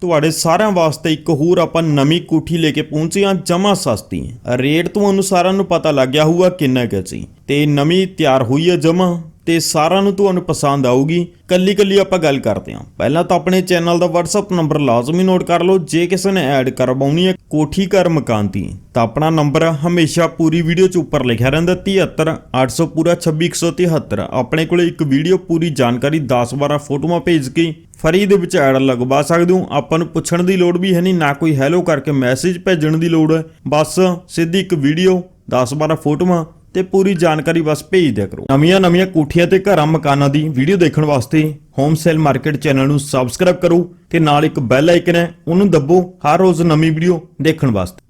ਤੁਹਾਡੇ ਸਾਰਿਆਂ ਵਾਸਤੇ ਇੱਕ ਹੋਰ ਆਪਾਂ ਨਵੀਂ ਕੋਠੀ ਲੈ ਕੇ ਪਹੁੰਚੇ ਹਾਂ ਜਮਾ ਸਸਤੀ। ਰੇਟ ਤੁਹਾਨੂੰ ਸਾਰਿਆਂ ਨੂੰ ਪਤਾ ਲੱਗ ਗਿਆ ਹੋਊਗਾ ਕਿੰਨਾ ਕੁ ਸੀ ਤੇ ਨਵੀਂ ਤਿਆਰ ਹੋਈ ਹੈ ਜਮਾ ਤੇ ਸਾਰਿਆਂ ਨੂੰ ਤੁਹਾਨੂੰ ਪਸੰਦ ਆਊਗੀ। ਕੱਲੀ ਕੱਲੀ ਆਪਾਂ ਗੱਲ ਕਰਦੇ ਹਾਂ। ਪਹਿਲਾਂ ਤਾਂ ਆਪਣੇ ਚੈਨਲ ਦਾ WhatsApp ਨੰਬਰ ਲਾਜ਼ਮੀ ਨੋਟ ਕਰ ਲਓ। ਜੇ ਕਿਸੇ ਨੇ ਐਡ ਕਰਵਾਉਣੀ ਹੈ ਕੋਠੀ ਘਰ ਮਕਾਨ ਦੀ, ਤਾਂ ਆਪਣਾ ਨੰਬਰ ਹਮੇਸ਼ਾ ਪੂਰੀ ਵੀਡੀਓ 'ਚ ਉੱਪਰ ਲਿਖਿਆ ਰਹਿੰਦਾ 73 800 ਪੂਰਾ 26173 ਆਪਣੇ ਕੋਲੇ ਇੱਕ ਵੀਡੀਓ ਪੂਰੀ ਜਾਣਕਾਰੀ 10-12 ਫੋਟੋਆਂ ਭੇਜ ਕੇ ਫਰੀ ਦੇ ਵਿੱਚ ਐਡ ਲਗਵਾ ਸਕਦੇ ਹੋ। ਆਪਾਂ ਨੂੰ ਪੁੱਛਣ ਦੀ ਲੋੜ ਵੀ ਹੈ ਨਹੀਂ, ਨਾ ਕੋਈ ਹੈਲੋ ਕਰਕੇ ਮੈਸੇਜ ਭੇਜਣ ਦੀ ਲੋੜ। ਹੈ ਬਸ ਸਿੱਧੀ ਇੱਕ ਵੀਡੀਓ 10-12 ਫੋਟੋਆਂ ਤੇ ਪੂਰੀ ਜਾਣਕਾਰੀ ਬਸ ਭੇਜ ਦਿਆ ਕਰੋ। ਨਵੀਆਂ ਨਵੀਆਂ ਕੋਠੀਆਂ ਤੇ ਘਰਾਂ ਮਕਾਨਾਂ ਦੀ ਵੀਡੀਓ ਦੇਖਣ ਵਾਸਤੇ ਹੋਮ ਸੇਲ ਮਾਰਕੀਟ ਚੈਨਲ ਨੂੰ ਸਬਸਕ੍ਰਾਈਬ ਕਰੋ ਤੇ ਨਾਲ ਇੱਕ ਬੈਲ ਆਈਕਨ ਹੈ, ਉਹਨੂੰ ਦੱਬੋ ਹਰ ਰੋਜ਼ ਨਵੀਂ ਵੀਡੀਓ ਦੇਖਣ ਵਾਸਤੇ।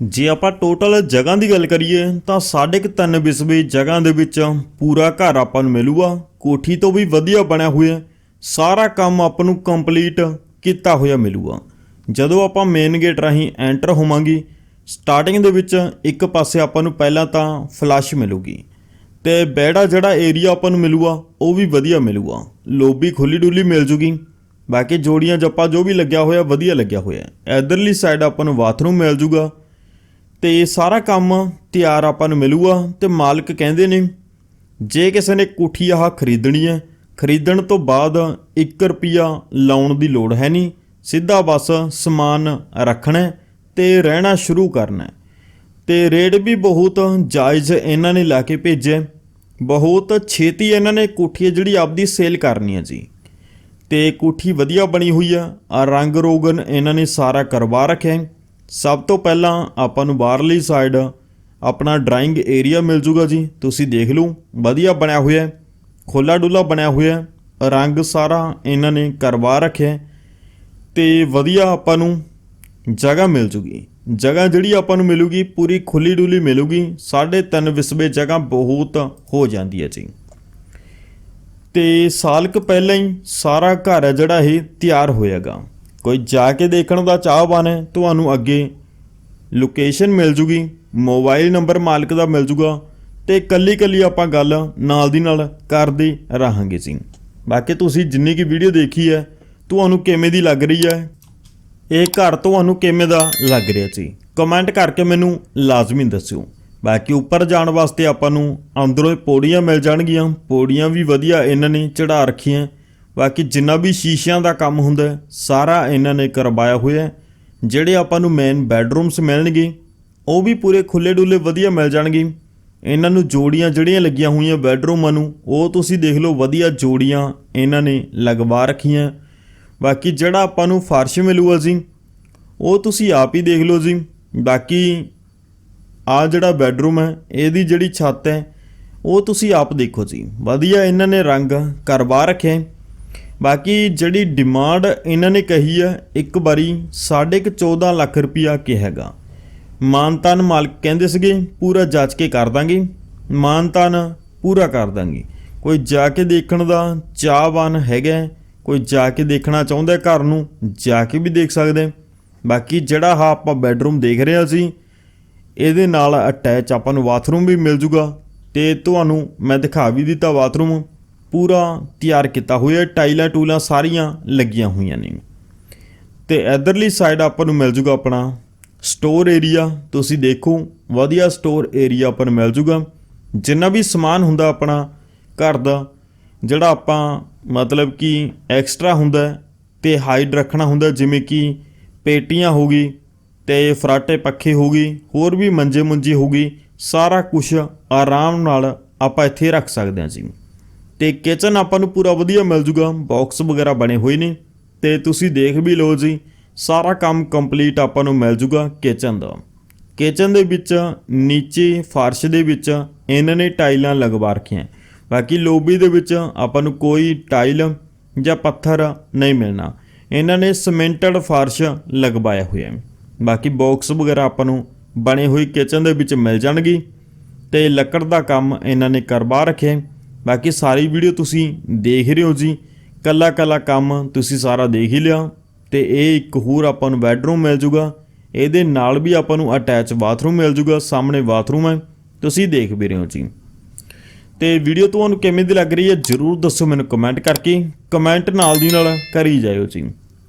ਜੇ ਆਪਾਂ ਟੋਟਲ ਜਗ੍ਹਾ ਦੀ ਗੱਲ ਕਰੀਏ, ਤਾਂ ਸਾਢੇ ਕੁ ਤਿੰਨ ਬਿਸਵੇ ਜਗ੍ਹਾ ਦੇ ਵਿੱਚ ਪੂਰਾ ਘਰ ਆਪਾਂ ਨੂੰ ਮਿਲੂਗਾ। ਕੋਠੀ ਤੋਂ ਵੀ ਵਧੀਆ ਬਣਿਆ ਹੋਇਆ, ਸਾਰਾ ਕੰਮ ਆਪਾਂ ਨੂੰ ਕੰਪਲੀਟ ਕੀਤਾ ਹੋਇਆ ਮਿਲੂਗਾ। ਜਦੋਂ ਆਪਾਂ ਮੇਨ ਗੇਟ ਰਾਹੀਂ ਐਂਟਰ ਹੋਵਾਂਗੇ ਸਟਾਰਟਿੰਗ ਦੇ ਵਿੱਚ ਇੱਕ ਪਾਸੇ ਆਪਾਂ ਨੂੰ ਪਹਿਲਾਂ ਤਾਂ ਫਲੱਸ਼ ਮਿਲੂਗੀ ਤੇ ਬੈੜਾ ਜਿਹੜਾ ਏਰੀਆ ਆਪਾਂ ਨੂੰ ਮਿਲੂਗਾ ਉਹ ਵੀ ਵਧੀਆ ਮਿਲੂਗਾ ਲੋਬੀ ਖੁੱਲੀ ਡੁੱਲੀ ਮਿਲ ਜੂਗੀ। ਬਾਕੀ ਜੋੜੀਆਂ ਜੱਪਾ ਜੋ ਵੀ ਲੱਗਿਆ ਹੋਇਆ, ਵਧੀਆ ਲੱਗਿਆ ਹੋਇਆ। ਇਧਰਲੀ ਸਾਈਡ ਆਪਾਂ ਨੂੰ ਬਾਥਰੂਮ ਮਿਲ ਜੂਗਾ ਤੇ ਇਹ ਸਾਰਾ ਕੰਮ ਤਿਆਰ ਆਪਾਂ ਨੂੰ ਮਿਲੂਗਾ ਤੇ ਮਾਲਕ ਕਹਿੰਦੇ ਨੇ, ਜੇ ਕਿਸੇ ਨੇ ਕੋਠੀ ਆਹ ਖਰੀਦਣੀ ਹੈ, ਖਰੀਦਣ ਤੋਂ ਬਾਅਦ 1 ਰੁਪਿਆ ਲਾਉਣ ਦੀ ਲੋੜ ਹੈ ਨਹੀਂ। ਸਿੱਧਾ ਬਸ ਸਮਾਨ ਰੱਖਣਾ ਤੇ ਰਹਿਣਾ ਸ਼ੁਰੂ ਕਰਨਾ ਹੈ। ਤੇ ਰੇਟ ਵੀ ਬਹੁਤ ਜਾਇਜ਼ ਇਹਨਾਂ ਨੇ ਲਾ ਕੇ ਭੇਜਿਆ ਬਹੁਤ ਛੇਤੀ ਇਹਨਾਂ ਨੇ ਕੋਠੀ ਹੈ ਜਿਹੜੀ ਆਪਦੀ ਸੇਲ ਕਰਨੀ ਹੈ ਜੀ। ਤੇ ਕੋਠੀ ਵਧੀਆ ਬਣੀ ਹੋਈ ਆ। ਆ ਰੰਗ ਰੋਗਨ ਇਹਨਾਂ ਨੇ ਸਾਰਾ ਕਰਵਾ ਰੱਖਿਆ ਸਭ ਤੋਂ ਪਹਿਲਾਂ ਆਪਾਂ ਨੂੰ ਬਾਹਰਲੀ ਸਾਈਡ ਆਪਣਾ ਡਰਾਇੰਗ ਏਰੀਆ ਮਿਲ ਜੂਗਾ ਜੀ। ਤੁਸੀਂ ਦੇਖ ਲਓ, ਵਧੀਆ ਬਣਿਆ ਹੋਇਆ ਹੈ। ਖੋਲਾ ਡੁੱਲਾ ਬਣਿਆ ਹੋਇਆ ਰੰਗ ਸਾਰਾ ਇਹਨਾਂ ਨੇ ਕਰਵਾ ਰੱਖਿਆ ਹੈ। ਤੇ ਵਧੀਆ ਆਪਾਂ ਨੂੰ ਜਗ੍ਹਾ ਮਿਲ ਜੂਗੀ। ਜਗ੍ਹਾ ਜਿਹੜੀ ਆਪਾਂ ਨੂੰ ਮਿਲੂਗੀ, ਪੂਰੀ ਖੁੱਲੀ ਡੁੱਲੀ ਮਿਲੂਗੀ, ਸਾਢੇ ਤਿੰਨ ਵਿਸਵੇ ਜਗ੍ਹਾ ਬਹੁਤ ਹੋ ਜਾਂਦੀ ਹੈ ਜੀ। ਤੇ ਸਾਲ ਕੁ ਪਹਿਲਾਂ ਹੀ ਸਾਰਾ ਘਰ ਹੈ ਜਿਹੜਾ ਇਹ ਤਿਆਰ ਹੋਏਗਾ ਕੋਈ ਜਾ ਕੇ ਦੇਖਣ ਦਾ ਚਾਹਵਾਨ ਹੈ, ਤੁਹਾਨੂੰ ਅੱਗੇ ਲੋਕੇਸ਼ਨ ਮਿਲ ਜੂਗੀ, ਮੋਬਾਈਲ ਨੰਬਰ ਮਾਲਕ ਦਾ ਮਿਲ ਜੂਗਾ ਤੇ ਕੱਲੀ ਕੱਲੀ ਆਪਾਂ ਗੱਲ ਨਾਲ ਦੀ ਨਾਲ ਕਰਦੇ ਰਹਾਂਗੇ ਜੀ। ਬਾਕੀ ਤੁਸੀਂ ਜਿੰਨੀ ਕੀ ਵੀਡੀਓ ਦੇਖੀ ਹੈ, ਤੁਹਾਨੂੰ ਕਿਵੇਂ ਦੀ ਲੱਗ ਰਹੀ ਹੈ ਇਹ ਘਰ ਤੁਹਾਨੂੰ ਕਿਵੇਂ ਦਾ ਲੱਗ ਰਿਹਾ ਸੀ? ਕਮੈਂਟ ਕਰਕੇ ਮੈਨੂੰ ਲਾਜ਼ਮੀ ਦੱਸਿਓ। ਬਾਕੀ ਉੱਪਰ ਜਾਣ ਵਾਸਤੇ ਆਪਾਂ ਨੂੰ ਅੰਦਰੋਂ ਹੀ ਪੌੜੀਆਂ ਮਿਲ ਜਾਣਗੀਆਂ। ਪੌੜੀਆਂ ਵੀ ਵਧੀਆ ਇਹਨਾਂ ਨੇ ਚੜਾ ਰੱਖੀਆਂ। ਬਾਕੀ ਜਿੰਨਾ ਵੀ ਸ਼ੀਸ਼ਿਆਂ ਦਾ ਕੰਮ ਹੁੰਦਾ ਸਾਰਾ ਇਹਨਾਂ ਨੇ ਕਰਵਾਇਆ ਹੋਇਆ ਜਿਹੜੇ ਆਪਾਂ ਨੂੰ ਮੇਨ ਬੈੱਡਰੂਮਸ ਮਿਲਣਗੇ, ਉਹ ਵੀ ਪੂਰੇ ਖੁੱਲੇ ਡੁੱਲੇ ਵਧੀਆ ਮਿਲ ਜਾਣਗੇ। ਇਹਨਾਂ ਨੂੰ ਜੋੜੀਆਂ ਜਿਹੜੀਆਂ ਲੱਗੀਆਂ ਹੋਈਆਂ ਬੈੱਡਰੂਮਾਂ ਨੂੰ, ਉਹ ਤੁਸੀਂ ਦੇਖ ਲਓ, ਵਧੀਆ ਜੋੜੀਆਂ ਇਹਨਾਂ ਨੇ ਲਗਵਾ ਰੱਖੀਆਂ। ਬਾਕੀ ਜਿਹੜਾ ਆਪਾਂ ਨੂੰ ਫਰਸ਼ ਮਿਲੂਗਾ ਜੀ, ਉਹ ਤੁਸੀਂ ਆਪ ਹੀ ਦੇਖ ਲਓ ਜੀ। ਬਾਕੀ ਆ ਜਿਹੜਾ ਬੈੱਡਰੂਮ ਹੈ, ਇਹਦੀ ਜਿਹੜੀ ਛੱਤ ਹੈ, ਉਹ ਤੁਸੀਂ ਆਪ ਦੇਖੋ ਜੀ। ਵਧੀਆ ਇਹਨਾਂ ਨੇ ਰੰਗ ਕਰਵਾ ਰੱਖਿਆ ਬਾਕੀ ਜਿਹੜੀ ਡਿਮਾਂਡ ਇਹਨਾਂ ਨੇ ਕਹੀ ਹੈ, ਇੱਕ ਵਾਰੀ 14.5 ਲੱਖ ਰੁਪਇਆ ਕਿਹਾਗਾ। ਮਾਨਤਾਨ ਮਾਲਕ ਕਹਿੰਦੇ ਸੀਗੇ, ਪੂਰਾ ਜਾਂਚ ਕੇ ਕਰ ਦਾਂਗੇ। ਮਾਨਤਾਨ ਪੂਰਾ ਕਰ ਦਾਂਗੇ। ਕੋਈ ਜਾ ਕੇ ਦੇਖਣ ਦਾ ਚਾਹਵਾਨ ਹੈਗਾ ਕੋਈ ਜਾ ਕੇ ਦੇਖਣਾ ਚਾਹੁੰਦਾ ਘਰ ਨੂੰ, ਜਾ ਕੇ ਵੀ ਦੇਖ ਸਕਦੇ ਬਾਕੀ ਜਿਹੜਾ ਹਾ ਆਪਾਂ ਬੈੱਡਰੂਮ ਦੇਖ ਰਹੇ ਹਾਂ ਸੀ ਇਹਦੇ ਨਾਲ ਅਟੈਚ ਆਪਾਂ ਨੂੰ ਬਾਥਰੂਮ ਵੀ ਮਿਲ ਜੂਗਾ ਤੇ ਤੁਹਾਨੂੰ ਮੈਂ ਦਿਖਾ ਵੀ ਦਿੱਤਾ ਬਾਥਰੂਮ ਪੂਰਾ ਤਿਆਰ ਕੀਤਾ ਹੋਇਆ ਟਾਈਲਾਂ ਟੂਲਾਂ ਸਾਰੀਆਂ ਲੱਗੀਆਂ ਹੋਈਆਂ ਨੇ। ਤੇ ਇਧਰਲੀ ਸਾਈਡ ਆਪਾਂ ਨੂੰ ਮਿਲ ਜੂਗਾ ਆਪਣਾ ਸਟੋਰ ਏਰੀਆ ਤੁਸੀਂ ਦੇਖੋ, ਵਧੀਆ ਸਟੋਰ ਏਰੀਆ ਆਪਾਂ ਨੂੰ ਮਿਲ ਜੂਗਾ। ਜਿੰਨਾ ਵੀ ਸਮਾਨ ਹੁੰਦਾ ਆਪਣਾ ਘਰ ਦਾ, ਜਿਹੜਾ ਆਪਾਂ ਮਤਲਬ ਕਿ ਐਕਸਟਰਾ ਹੁੰਦਾ ਹੈ ਤੇ ਹਾਈਡ ਰੱਖਣਾ ਹੁੰਦਾ ਜਿਵੇਂ ਕਿ ਪੇਟੀਆਂ ਹੋ ਗਈ ਤੇ ਫਰਾਟੇ ਪੱਖੇ ਹੋ ਗਈ, ਹੋਰ ਵੀ ਮੰਜੇ ਮੁੰਜੀ ਹੋ ਗਈ, ਸਾਰਾ ਕੁਝ ਆਰਾਮ ਨਾਲ ਆਪਾਂ ਇੱਥੇ ਰੱਖ ਸਕਦੇ ਹਾਂ ਜੀ। ਤੇ ਕਿਚਨ ਆਪਾਂ ਨੂੰ ਪੂਰਾ ਵਧੀਆ ਮਿਲ ਜੂਗਾ ਬਾਕਸ ਵਗੈਰਾ ਬਣੇ ਹੋਏ ਨੇ, ਤੇ ਤੁਸੀਂ ਦੇਖ ਵੀ ਲਓ ਜੀ, ਸਾਰਾ ਕੰਮ ਕੰਪਲੀਟ ਆਪਾਂ ਨੂੰ ਮਿਲ ਜੂਗਾ ਕਿਚਨ ਦਾ। ਕਿਚਨ ਦੇ ਵਿੱਚ ਨੀਚੇ ਫਰਸ਼ ਦੇ ਵਿੱਚ ਇਹਨਾਂ ਨੇ ਟਾਈਲਾਂ ਲਗਵਾ ਰੱਖੀਆਂ। ਬਾਕੀ ਲੋਬੀ ਦੇ ਵਿੱਚ ਆਪਾਂ ਨੂੰ ਕੋਈ ਟਾਈਲ ਜਾਂ ਪੱਥਰ ਨਹੀਂ ਮਿਲਣਾ। ਇਹਨਾਂ ਨੇ ਸਿਮੈਂਟਡ ਫਰਸ਼ ਲਗਵਾਇਆ ਹੋਇਆ ਹੈ ਬਾਕੀ ਬਾਕਸ ਵਗੈਰਾ ਆਪਾਂ ਨੂੰ ਬਣੇ ਹੋਈ ਕਿਚਨ ਦੇ ਵਿੱਚ ਮਿਲ ਜਾਣਗੀ ਤੇ ਲੱਕੜ ਦਾ ਕੰਮ ਇਹਨਾਂ ਨੇ ਕਰਵਾ ਰੱਖਿਆ ਬਾਕੀ ਸਾਰੀ ਵੀਡੀਓ ਤੁਸੀਂ ਦੇਖ ਰਹੇ ਹੋ ਜੀ। ਕੱਲਾ ਕੱਲਾ ਕੰਮ ਤੁਸੀਂ ਸਾਰਾ ਦੇਖ ਹੀ ਲਿਆ ਤੇ ਇਹ ਇੱਕ ਹੋਰ ਆਪਾਂ ਨੂੰ ਬੈੱਡਰੂਮ ਮਿਲ ਜੂਗਾ। ਇਹਦੇ ਨਾਲ ਵੀ ਆਪਾਂ ਨੂੰ ਅਟੈਚ ਬਾਥਰੂਮ ਮਿਲ ਜੂਗਾ। ਸਾਹਮਣੇ ਬਾਥਰੂਮ ਹੈ। ਤੁਸੀਂ ਦੇਖ ਵੀ ਰਹੇ ਹੋ ਜੀ। ਤੇ ਵੀਡੀਓ ਤੁਹਾਨੂੰ ਕਿਵੇਂ ਦੀ ਲੱਗ ਰਹੀ ਹੈ ਜਰੂਰ ਦੱਸੋ ਮੈਨੂੰ ਕਮੈਂਟ ਕਰਕੇ ਕਮੈਂਟ ਨਾਲ ਦੀ ਨਾਲ ਕਰੀ ਜਾਇਓ ਜੀ।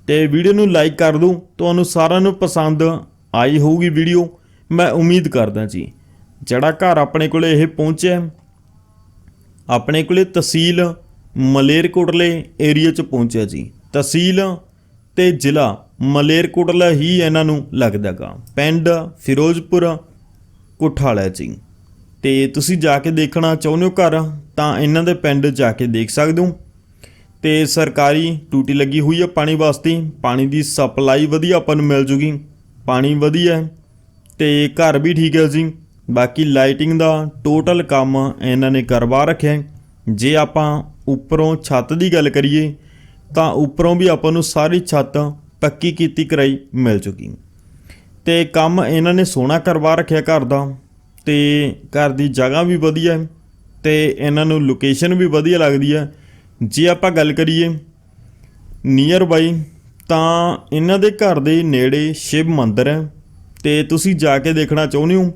ਤੇ ਵੀਡੀਓ ਨੂੰ ਲਾਈਕ ਕਰ ਦਿਓ ਤੁਹਾਨੂੰ ਸਾਰਿਆਂ ਨੂੰ ਪਸੰਦ ਆਈ ਹੋਊਗੀ ਵੀਡੀਓ, ਮੈਂ ਉਮੀਦ ਕਰਦਾ ਜੀ। ਜਿਹੜਾ ਘਰ ਆਪਣੇ ਕੋਲੇ ਇਹ ਪਹੁੰਚਿਆ, ਆਪਣੇ ਕੋਲੇ ਤਹਿਸੀਲ ਮਲੇਰਕੋਟਲੇ ਏਰੀਆ ਚ ਪਹੁੰਚਿਆ ਜੀ। ਤਹਿਸੀਲ ਤੇ ਜ਼ਿਲ੍ਹਾ ਮਲੇਰਕੋਟਲਾ ਹੀ ਇਹਨਾਂ ਨੂੰ ਲੱਗਦਾਗਾ। ਪਿੰਡ ਫਿਰੋਜ਼ਪੁਰ, ਕੋਠਾਲਾ ਜੀ। ਤੇ ਤੁਸੀਂ ਜਾ ਕੇ ਦੇਖਣਾ ਚਾਹੁੰਦੇ ਹੋ ਘਰ, ਤਾਂ ਇਹਨਾਂ ਦੇ ਪਿੰਡ ਜਾ ਕੇ ਦੇਖ ਸਕਦੇ ਹੋ। ਤੇ ਸਰਕਾਰੀ ਟੂਟੀ ਲੱਗੀ ਹੋਈ ਹੈ ਪਾਣੀ ਵਾਸਤੇ, ਪਾਣੀ ਦੀ ਸਪਲਾਈ ਵਧੀਆ ਆਪਾਂ ਨੂੰ ਮਿਲ ਜੂਗੀ। ਪਾਣੀ ਵਧੀਆ ਹੈ ਤੇ ਘਰ ਵੀ ਠੀਕ ਹੈ ਜੀ। ਬਾਕੀ ਲਾਈਟਿੰਗ ਦਾ ਟੋਟਲ ਕੰਮ ਇਹਨਾਂ ਨੇ ਕਰਵਾ ਰੱਖਿਆ ਜੇ ਆਪਾਂ ਉੱਪਰੋਂ ਛੱਤ ਦੀ ਗੱਲ ਕਰੀਏ, ਤਾਂ ਉੱਪਰੋਂ ਵੀ ਆਪਾਂ ਨੂੰ ਸਾਰੀ ਛੱਤ ਪੱਕੀ ਕੀਤੀ ਕਰਾਈ ਮਿਲ ਚੁੱਕੀ ਤੇ ਕੰਮ ਇਹਨਾਂ ਨੇ ਸੋਹਣਾ ਕਰਵਾ ਰੱਖਿਆ ਘਰ ਦਾ। ਤੇ ਘਰ ਦੀ ਜਗ੍ਹਾ ਵੀ ਵਧੀਆ ਹੈ ਤੇ ਇਹਨਾਂ ਨੂੰ ਲੋਕੇਸ਼ਨ ਵੀ ਵਧੀਆ ਲੱਗਦੀ ਹੈ। ਜੇ ਆਪਾਂ ਗੱਲ ਕਰੀਏ ਨੀਅਰ ਬਾਈ ਤਾਂ ਇਹਨਾਂ ਦੇ ਘਰ ਦੇ ਨੇੜੇ ਸ਼ਿਵ ਮੰਦਿਰ ਹੈ ਤੇ ਤੁਸੀਂ ਜਾ ਕੇ ਦੇਖਣਾ ਚਾਹੁੰਦੇ ਹੋ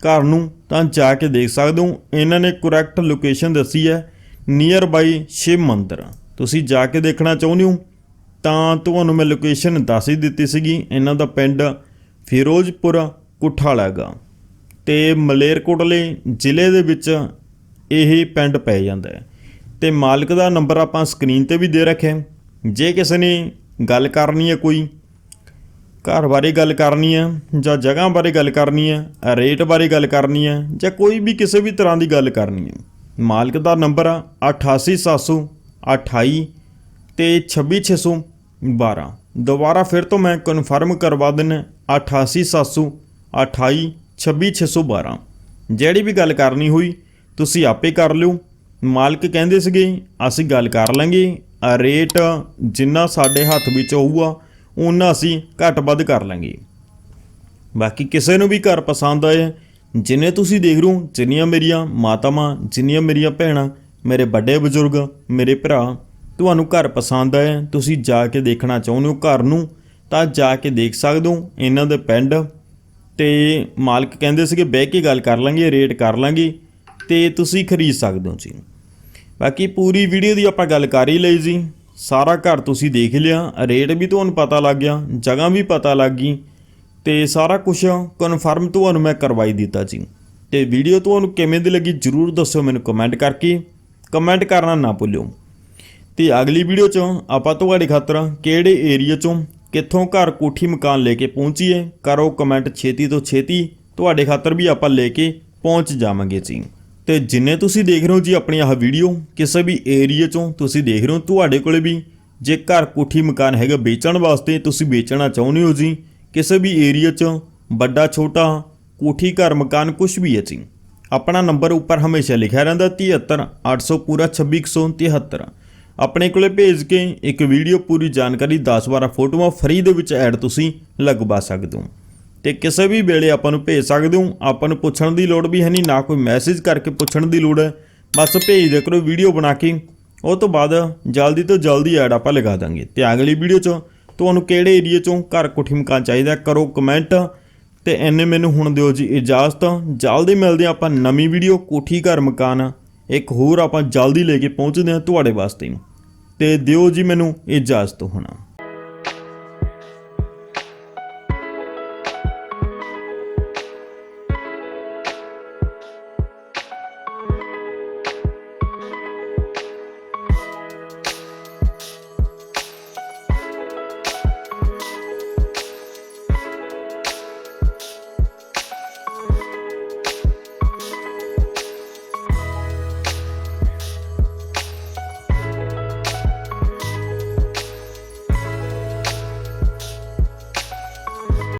ਘਰ ਨੂੰ, ਤਾਂ ਜਾ ਕੇ ਦੇਖ ਸਕਦੇ ਹੋ। ਇਹਨਾਂ ਨੇ ਕਰੈਕਟ ਲੋਕੇਸ਼ਨ ਦੱਸੀ ਹੈ ਨੀਅਰ ਬਾਈ ਸ਼ਿਵ ਮੰਦਿਰ। ਤੁਸੀਂ ਜਾ ਕੇ ਦੇਖਣਾ ਚਾਹੁੰਦੇ ਹੋ, ਤਾਂ ਤੁਹਾਨੂੰ ਮੈਂ ਲੋਕੇਸ਼ਨ ਦੱਸ ਹੀ ਦਿੱਤੀ ਸੀਗੀ। ਇਹਨਾਂ ਦਾ ਪਿੰਡ ਫਿਰੋਜ਼ਪੁਰ ਕੁਠਾਲਾ ਹੈਗਾ ਤੇ ਮਲੇਰਕੋਟਲੇ ਜ਼ਿਲ੍ਹੇ ਦੇ ਵਿੱਚ ਇਹ ਪਿੰਡ ਪੈ ਜਾਂਦਾ ਹੈ। ਤੇ ਮਾਲਕ ਦਾ ਨੰਬਰ ਆਪਾਂ ਸਕਰੀਨ ਤੇ ਵੀ ਦੇ ਰੱਖਿਆ ਜੇ ਕਿਸੇ ਨੇ ਗੱਲ ਕਰਨੀ ਹੈ ਕੋਈ, ਘਰ ਬਾਰੇ ਗੱਲ ਕਰਨੀ ਹੈ ਜਾਂ ਜਗ੍ਹਾ ਬਾਰੇ ਗੱਲ ਕਰਨੀ ਹੈ, ਰੇਟ ਬਾਰੇ ਗੱਲ ਕਰਨੀ ਹੈ ਜਾਂ ਕੋਈ ਵੀ ਕਿਸੇ ਵੀ ਤਰ੍ਹਾਂ ਦੀ ਗੱਲ ਕਰਨੀ ਹੈ, ਮਾਲਕ ਦਾ ਨੰਬਰ ਆ 88728 ਤੇ 26612 ਦੁਬਾਰਾ ਫਿਰ ਤੋਂ ਮੈਂ ਕਨਫਰਮ ਕਰਵਾ ਦਿੰਨਾ 88728 26612 ਜਿਹੜੀ ਵੀ ਗੱਲ ਕਰਨੀ ਹੋਈ, ਤੁਸੀਂ ਆਪੇ ਕਰ ਲਿਓ। ਮਾਲਕ ਕਹਿੰਦੇ ਸੀਗੇ, ਅਸੀਂ ਗੱਲ ਕਰ ਲਾਂਗੇ। ਰੇਟ ਜਿੰਨਾ ਸਾਡੇ ਹੱਥ ਵਿੱਚ ਹੋਊਗਾ ਉਹਨਾਂ ਅਸੀਂ ਘੱਟ ਵੱਧ ਕਰ ਲਾਂਗੇ। ਬਾਕੀ ਕਿਸੇ ਨੂੰ ਵੀ ਘਰ ਪਸੰਦ ਆਏ, ਜਿੰਨੇ ਤੁਸੀਂ ਦੇਖ ਰਹੇ ਹੋ, ਜਿੰਨੀਆਂ ਮੇਰੀਆਂ ਮਾਤਾਵਾਂ, ਜਿੰਨੀਆਂ ਮੇਰੀਆਂ ਭੈਣਾਂ, ਮੇਰੇ ਵੱਡੇ ਬਜ਼ੁਰਗ, ਮੇਰੇ ਭਰਾ, ਤੁਹਾਨੂੰ ਘਰ ਪਸੰਦ ਆਏ, ਤੁਸੀਂ ਜਾ ਕੇ ਦੇਖਣਾ ਚਾਹੁੰਦੇ ਹੋ ਘਰ ਨੂੰ, ਤਾਂ ਜਾ ਕੇ ਦੇਖ ਸਕਦੇ ਹੋ। ਇਹਨਾਂ ਦੇ ਪਿੰਡ ਤੇ ਮਾਲਕ ਕਹਿੰਦੇ ਸੀਗੇ ਬਹਿ ਕੇ ਗੱਲ ਕਰ ਲਾਂਗੇ, ਰੇਟ ਕਰ ਲਾਂਗੇ ਤੇ ਤੁਸੀਂ ਖਰੀਦ ਸਕਦੇ ਹੋ ਜੀ। ਬਾਕੀ ਪੂਰੀ ਵੀਡੀਓ ਦੀ ਆਪਾਂ ਗੱਲ ਕਰ ਹੀ ਲਈ ਜੀ। ਸਾਰਾ ਘਰ ਤੁਸੀਂ ਦੇਖ ਲਿਆ, ਰੇਟ ਵੀ ਤੁਹਾਨੂੰ ਪਤਾ ਲੱਗ ਗਿਆ, ਜਗ੍ਹਾ ਵੀ ਪਤਾ ਲੱਗ ਗਈ ਤੇ ਸਾਰਾ ਕੁਝ ਕਨਫਰਮ ਤੁਹਾਨੂੰ ਮੈਂ ਕਰਵਾਈ ਦਿੱਤਾ ਜੀ। ਤੇ ਵੀਡੀਓ ਤੁਹਾਨੂੰ ਕਿਵੇਂ ਦੀ ਲੱਗੀ ਜਰੂਰ ਦੱਸਿਓ ਮੈਨੂੰ ਕਮੈਂਟ ਕਰਕੇ ਕਮੈਂਟ ਕਰਨਾ ਨਾ ਭੁੱਲਿਓ। ਤੇ ਅਗਲੀ ਵੀਡੀਓ 'ਚ ਆਪਾਂ ਤੁਹਾਡੇ ਖਾਤਰ ਕਿਹੜੇ ਏਰੀਆ 'ਚੋਂ ਕਿੱਥੋਂ ਘਰ ਕੋਠੀ ਮਕਾਨ ਲੈ ਕੇ ਪਹੁੰਚੀਏ, ਕਰੋ ਕਮੈਂਟ ਛੇਤੀ ਤੋਂ ਛੇਤੀ। ਤੁਹਾਡੇ ਖਾਤਰ ਵੀ ਆਪਾਂ ਲੈ ਕੇ ਪਹੁੰਚ ਜਾਵਾਂਗੇ ਜੀ। ਤੇ ਜਿੰਨੇ ਤੁਸੀਂ ਦੇਖ ਰਹੇ ਹੋ ਜੀ ਆਪਣੀ ਆਹ ਵੀਡੀਓ ਕਿਸੇ ਵੀ ਏਰੀਆ 'ਚੋਂ ਤੁਸੀਂ ਦੇਖ ਰਹੇ ਹੋ, ਤੁਹਾਡੇ ਕੋਲੇ ਵੀ ਜੇ ਘਰ ਕੋਠੀ ਮਕਾਨ ਹੈਗਾ ਵੇਚਣ ਵਾਸਤੇ, ਤੁਸੀਂ ਵੇਚਣਾ ਚਾਹੁੰਦੇ ਹੋ ਜੀ, ਕਿਸੇ ਵੀ ਏਰੀਆ 'ਚ, ਵੱਡਾ, ਛੋਟਾ, ਕੋਠੀ, ਘਰ, ਮਕਾਨ ਕੁਝ ਵੀ ਹੈ ਜੀ। ਆਪਣਾ ਨੰਬਰ ਉੱਪਰ ਹਮੇਸ਼ਾ ਲਿਖਿਆ ਰਹਿੰਦਾ 73 800 ਪੂਰਾ 2673 ਆਪਣੇ ਕੋਲੇ ਭੇਜ ਕੇ ਇੱਕ ਵੀਡੀਓ ਪੂਰੀ ਜਾਣਕਾਰੀ 10-12 ਫੋਟੋਆਂ ਫ੍ਰੀ ਦੇ ਵਿੱਚ ਐਡ ਤੁਸੀਂ ਲਗਵਾ ਸਕਦੇ ਹੋ। ਤੇ ਕਿਸੇ ਵੀ ਵੇਲੇ ਆਪਾਂ ਨੂੰ ਭੇਜ ਸਕਦੇ ਹੋ। ਆਪਾਂ ਨੂੰ ਪੁੱਛਣ ਦੀ ਲੋੜ ਵੀ ਹੈ ਨਹੀਂ, ਨਾ ਕੋਈ ਮੈਸੇਜ ਕਰਕੇ ਪੁੱਛਣ ਦੀ ਲੋੜ ਹੈ। ਬਸ ਭੇਜ ਦੇ ਕਰੋ ਵੀਡੀਓ ਬਣਾ ਕੇ। ਉਹ ਤੋਂ ਬਾਅਦ ਜਲਦੀ ਤੋਂ ਜਲਦੀ ਐਡ ਆਪਾਂ ਲਗਾ ਦਾਂਗੇ। ਤੇ ਅਗਲੀ ਵੀਡੀਓ 'ਚ ਤੁਹਾਨੂੰ ਕਿਹੜੇ ਏਰੀਆ 'ਚੋਂ ਘਰ ਕੋਠੀ ਮਕਾਨ ਚਾਹੀਦਾ ਕਰੋ ਕਮੈਂਟ ਤੇ ਐਨੇ ਮੈਨੂੰ ਹੁਣ ਦਿਓ ਜੀ ਇਜਾਜ਼ਤ। ਜਲਦੀ ਮਿਲਦੇ ਹਾਂ ਆਪਾਂ ਨਵੀਂ ਵੀਡੀਓ ਕੋਠੀ ਘਰ ਮਕਾਨ। ਇੱਕ ਹੋਰ ਆਪਾਂ ਜਲਦੀ ਲੈ ਕੇ ਪਹੁੰਚਦੇ ਹਾਂ ਤੁਹਾਡੇ ਵਾਸਤੇ। ਤੇ ਦਿਓ ਜੀ ਮੈਨੂੰ ਇਜਾਜ਼ਤ ਹੋਣਾ।